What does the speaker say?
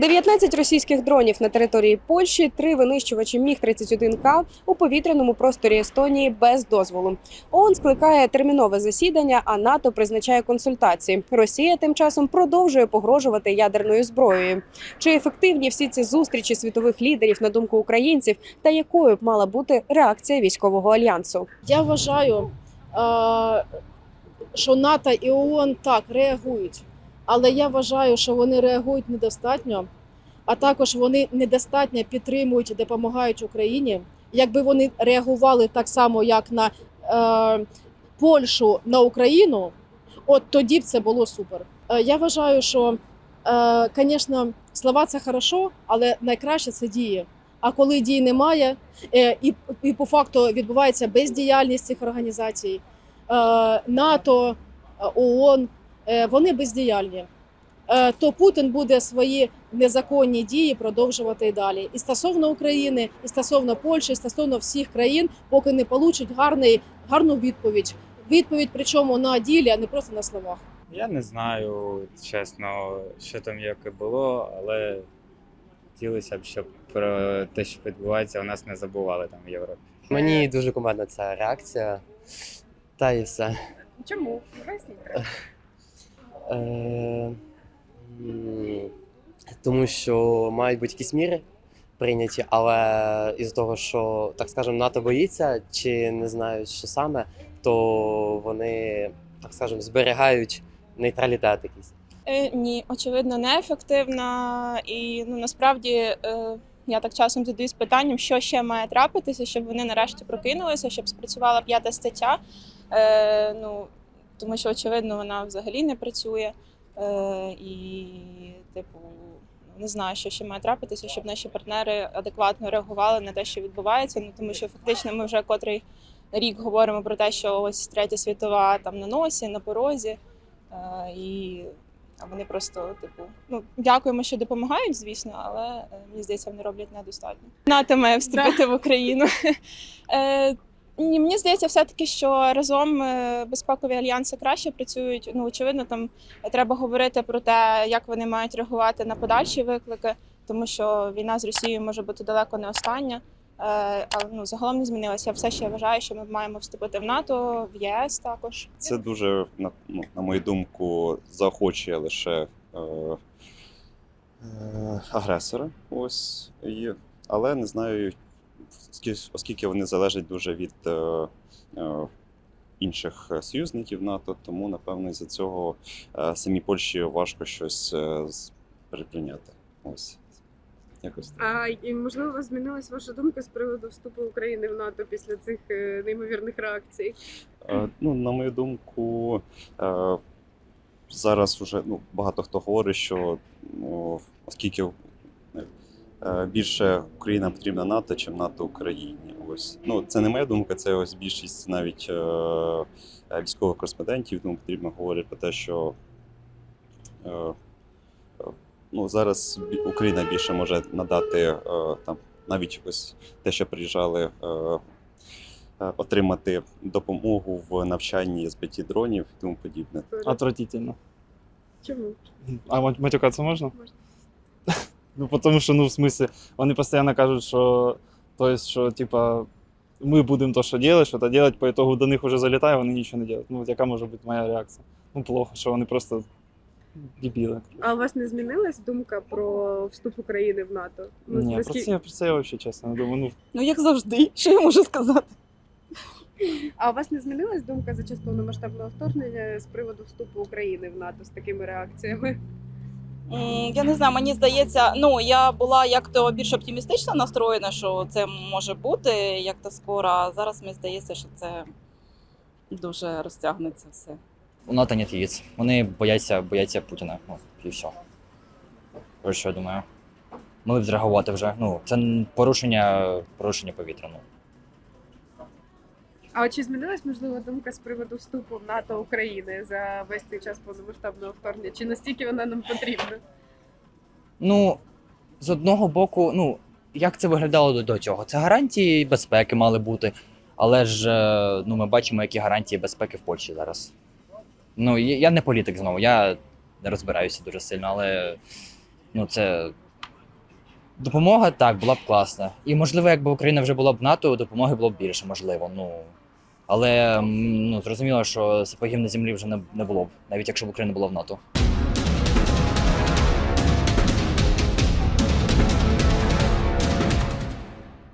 19 російських дронів на території Польщі, три винищувачі Міг-31К у повітряному просторі Естонії без дозволу. ООН скликає термінове засідання, а НАТО призначає консультації. Росія тим часом продовжує погрожувати ядерною зброєю. Чи ефективні всі ці зустрічі світових лідерів на думку українців, та якою б мала бути реакція військового альянсу? Я вважаю, е, що НАТО і ООН так реагують, але я вважаю, що вони реагують недостатньо, а також вони недостатньо підтримують і допомагають Україні. Якби вони реагували так само, як на е, Польщу на Україну, от тоді б це було супер. Е, я вважаю, що, е, звісно, слова це хорошо, але найкраще це дії. А коли дій немає, е, і, і по факту відбувається бездіяльність цих організацій, е, НАТО, е, ООН, е, вони бездіяльні. Е, То Путін буде свої незаконні дії продовжувати і далі. І стосовно України, і стосовно Польщі, і стосовно всіх країн, поки не получать гарний, гарну відповідь. Відповідь, причому на ділі, а не просто на словах. Я не знаю, чесно, що там як і було, але хотілося б, щоб про те, що відбувається, у нас не забували там в Європі. Мені дуже кумедна ця реакція. Та і все. Чому Е, м, тому що мають бути якісь міри прийняті, але із того, що, так скажемо, НАТО боїться чи не знають, що саме, то вони, так скажемо, зберігають нейтралітет якийсь. Е, ні, очевидно, неефективна. І ну насправді е, я так часом задаюсь питанням, що ще має трапитися, щоб вони нарешті прокинулися, щоб спрацювала п'ята стаття. Е, ну тому що очевидно вона взагалі не працює. Е, і, типу, не знаю, що ще має трапитися, щоб наші партнери адекватно реагували на те, що відбувається. Ну тому що фактично ми вже котрий рік говоримо про те, що ось третя світова там на носі, на порозі. Е, і а вони просто, типу, ну дякуємо, що допомагають, звісно, але е, мені здається, вони роблять недостатньо. НАТО має вступити в Україну. Ні, мені здається, все-таки, що разом е, безпекові альянси краще працюють. Ну, очевидно, там треба говорити про те, як вони мають реагувати на подальші виклики, тому що війна з Росією може бути далеко не остання. Е, Але ну загалом не змінилося. Я все ще вважаю, що ми маємо вступити в НАТО, в ЄС також. Це дуже, на, ну, на мою думку, заохочує лише е, е, агресора. Ось. І, але не знаю, оскільки, вони залежать дуже від е, е, інших союзників НАТО, тому, напевно, із-за цього е, самій Польщі важко щось е, з- прийняти. Ось. Якось. А і можливо, змінилась ваша думка з приводу вступу України в НАТО після цих неймовірних реакцій? Е, Ну, на мою думку, е, зараз вже ну, багато хто говорить, що ну, оскільки більше Україна потрібна НАТО, чим НАТО Україні. Ось. Ну, це не моя думка, це ось більшість навіть е, е, військових кореспондентів, тому потрібно говорити про те, що е, е, ну, зараз Україна більше може надати е, там навіть ось те, що приїжджали. Е, е, отримати допомогу в навчанні збитті дронів і тому подібне. Отвратительно. Чому? А мат- матюкаться можно? Ну, потому что, ну, в смысле, вони постоянно кажуть, що, то есть, що, типа, ми будемо то, що делать, що то делать, по итогу до них уже залітає, вони нічого не делают. Ну, от яка може бути моя реакція? Ну, плохо, що вони просто дебіли. А у вас не змінилась думка про вступ України в НАТО? Ну, Ні, про наскільки- це, про це я взагалі чесно не думаю. Ну, Ну як завжди, що я можу сказати? А у вас не змінилась думка за час повномасштабного вторгнення з приводу вступу України в НАТО з такими реакціями? Я не знаю, мені здається, ну я була як-то більш оптимістично настроєна, що це може бути як-то скоро. А зараз мені здається, що це дуже розтягнеться все. У НАТО нет яиц. Вони бояться, бояться Путіна. Ну, і все. Ось що я думаю. Могли б зреагувати вже. Ну, це порушення, порушення повітря. Ну. А чи змінилась можливо думка з приводу вступу в НАТО України за весь цей час повномасштабного вторгнення? Чи настільки вона нам потрібна? ну, з одного боку, ну, як це виглядало до, цього? Це гарантії безпеки мали бути. Але ж е, ну, ми бачимо, які гарантії безпеки в Польщі зараз. Ну, я не політик знову, я не розбираюся дуже сильно, але ну, це Допомога так була б класна. І можливо, якби Україна вже була б НАТО, допомоги було б більше, можливо. Ну але ну зрозуміло, що сапогів на землі вже не, було б, навіть якщо б Україна була в НАТО.